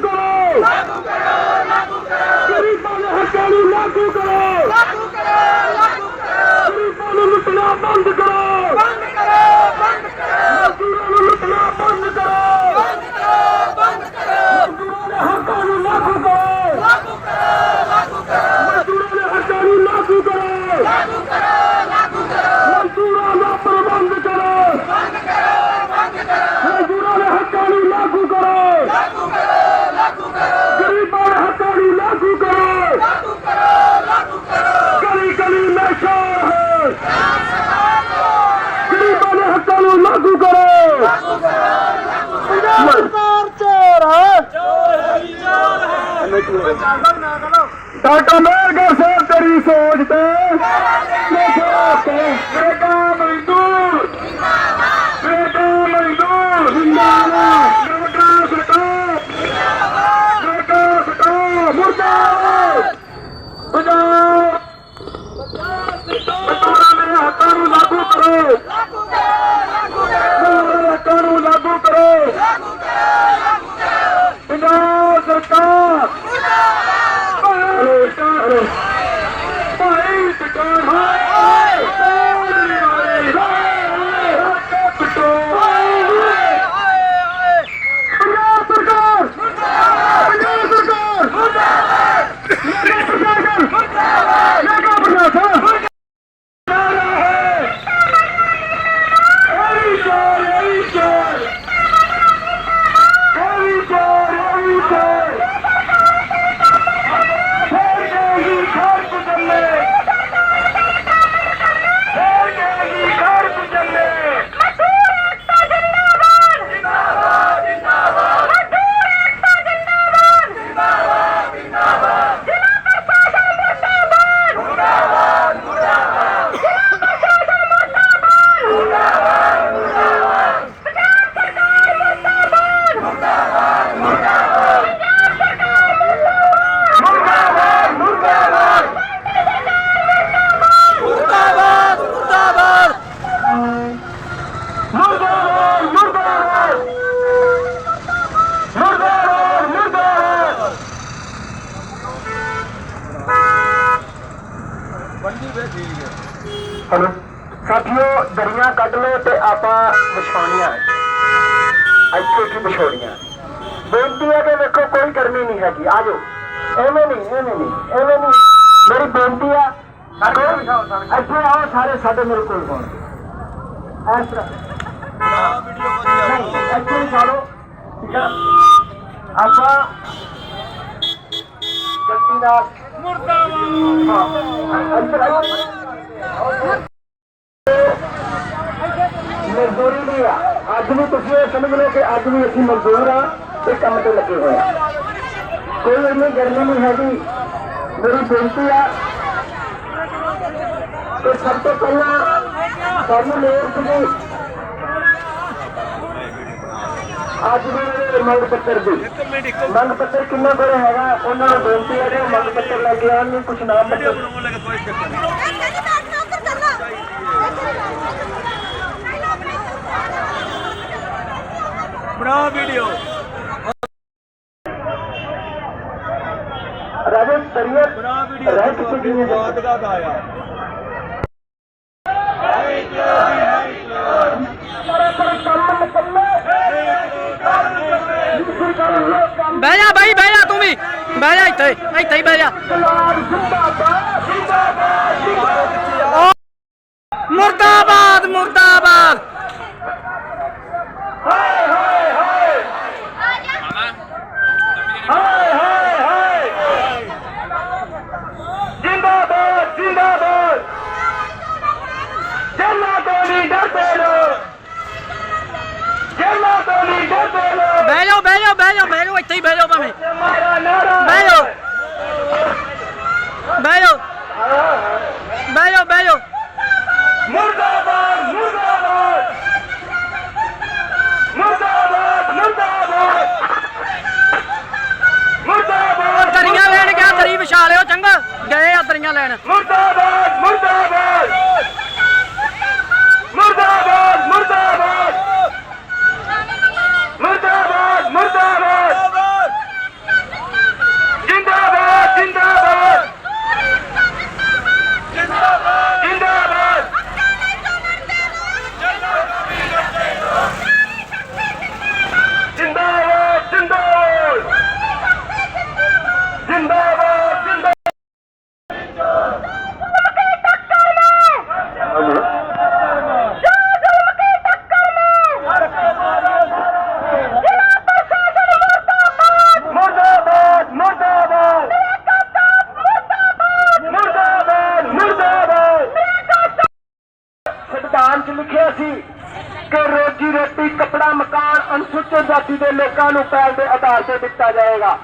শুরু করো ਡਾਕਟਰ ਮੇਰਗਰ ਸਾਹਿਬ ਤੇਰੀ ਸੋਚ ਤੇ। ਬੇਟਾ ਮਜ਼ਦੂਰ ਬੇਟਾ ਮਜ਼ਦੂਰ ਜਿੰਦਾਬਾਦ ਬੇਟਾ ਸਰਕਾਰ ਬੇਟਾ ਸਰਕਾਰ ਮੁਰਦਾਬਾਦ ਪੰਜਾਬ ਮਜ਼ਦੂਰਾਂ ਦੇ ਹੱਕਾਂ ਨੂੰ ਲਾਗੂ ਕਰੋ ਲਾਗੂ ਕਰੋ ਲਾਗੂ ਕਰੋ ਹੱਕਾਂ ਨੂੰ ਲਾਗੂ ਕਰੋ ਲਾਗੂ ਕਰੋ ਲਾਗੂ ਕਰੋ। ਪੰਜਾਬ ਸਰਕਾਰ। মানুষ ਸਾਥੀਓ ਦਰੀਆਂ ਕੱਢ ਲਓ ਤੇ ਆਪਾਂ ਵਿਛਾਉਣੀਆਂ ਇੱਥੇ ਕੀ ਵਿਛਾਉਣੀਆਂ? ਬੇਨਤੀ ਹੈ ਕਿ ਵੇਖੋ ਕੋਈ ਗਰਮੀ ਨਹੀਂ ਹੈਗੀ। ਆ ਜਾਓ। ਐਵੇਂ ਨਹੀਂ ਐਵੇਂ ਨਹੀਂ ਐਵੇਂ ਨਹੀਂ। ਮੇਰੀ ਬੇਨਤੀ ਆ ਇੱਥੇ ਆਓ ਸਾਰੇ ਸਾਡੇ ਮੇਰੇ ਕੋਲ ਪਹੁੰਚੋ ਇਸ ਤਰ੍ਹਾਂ। ਇੱਥੇ ਛਾੜੋ ਠੀਕ ਆਪਾਂ ਜੱਟੀ ਨਾਲ ਮਜ਼ਦੂਰੀ ਨਹੀਂ ਆ। ਅੱਜ ਵੀ ਤੁਸੀਂ ਇਹ ਸਮਝ ਲਓ ਕਿ ਅੱਜ ਵੀ ਅਸੀਂ ਮਜ਼ਦੂਰ ਆ ਤੇ ਕੰਮ ਤੇ ਲੱਗੇ ਹੋਏ ਆ। ਕੋਈ ਇੰਨੀ ਗਰਮੀ ਨਹੀਂ ਹੈਗੀ। ਮੇਰੀ ਬੇਨਤੀ ਆ ਤੇ ਸਭ ਤੋਂ ਪਹਿਲਾਂ ਸਾਨੂੰ ਲੋਕ ਸੀਗੀ ਅੱਜ ਵੀ ਮੰਗ ਪੱਤਰ ਦੀ ਮੰਗ ਪੱਤਰ ਕਿੰਨਾ ਕੋਲ ਹੈਗਾ ਉਹਨਾਂ ਨੂੰ ਬੇਨਤੀ ਹੈ ਕਿ ਉਹ ਮੰਗ ਪੱਤਰ ਲੈ ਕੇ ਆਉਣ ਕੁਝ ਨਾਮ ਪੱਤਰ ਬਣਾ ਵੀਡੀਓ। ਰਾਜੇ ਤਰੀਆ ਬਣਾ ਵੀਡੀਓ। ਰਹਿ ਕਿੱਥੇ ਗਈ ਹੈ ਬਾਤ ਦਾ ਆਇਆ। ਬਹਿ ਜਾ ਬਾਈ, ਬਹਿ ਜਾ ਤੂੰ ਵੀ। ਬਹਿ ਜਾ ਇੱਥੇ ਇੱਥੇ ਹੀ ਬਹਿ ਜਾ। ਮੁਰਦਾਬਾਦ ਮੁਰਦਾਬਾਦ। ਹਾਏ ਹਾਏ ਹਾਏ ਹਾਏ ਹਾਏ ਹਾਏ ਜਿੰਦਾਬਾਦ ਜਿੰਦਾਬਾਦ। ਜੇਲਾਂ ਤੋਂ ਨਹੀਂ ਡਰਦੇ ਲੋਕ। ਬਹਿ ਜਾਓ ਬਹਿ ਜਾਓ ਬਹਿ ਜਾਓ ਬਹਿ ਜਾਓ ਇੱਥੇ ਹੀ ਬਹਿ ਜਾਓ ਭਾਵੇਂ। ਬਹਿ ਜਾਓ। ਬਹਿ ਜਾਓ। ਬਹਿ ਜਾਓ ਬਹਿ ਜਾਓ। ਮੁਰਦਾਬਾਦ ਮੁਰਦਾਬਾਦ। ਮੁਰਦਾਬਾਦ ਮੁਰਦਾਬਾਦ। ਮੁਰਦਾਬਾਦ ਦਰੀਆਂ ਲੈਣ ਗਿਆ ਦਰੀ ਵਿਛਾ ਲਿਓ ਚੰਗਾ। ਗਏ ਆ ਦਰੀਆਂ ਲੈਣ। ਮੁਰਦਾਬਾਦ ਮੁਰਦਾਬਾਦ। ਲਿਖਿਆ ਸੀ ਕਿ ਰੋਜੀ ਰੋਟੀ, ਕਪੜਾ, ਮਕਾਨ ਅਨੁਸੂਚਿਤ ਜਾਤੀ ਦੇ ਲੋਕਾਂ ਨੂੰ ਪਹਿਲ ਦੇ ਆਧਾਰ ਤੇ ਦਿੱਤਾ ਜਾਏਗਾ।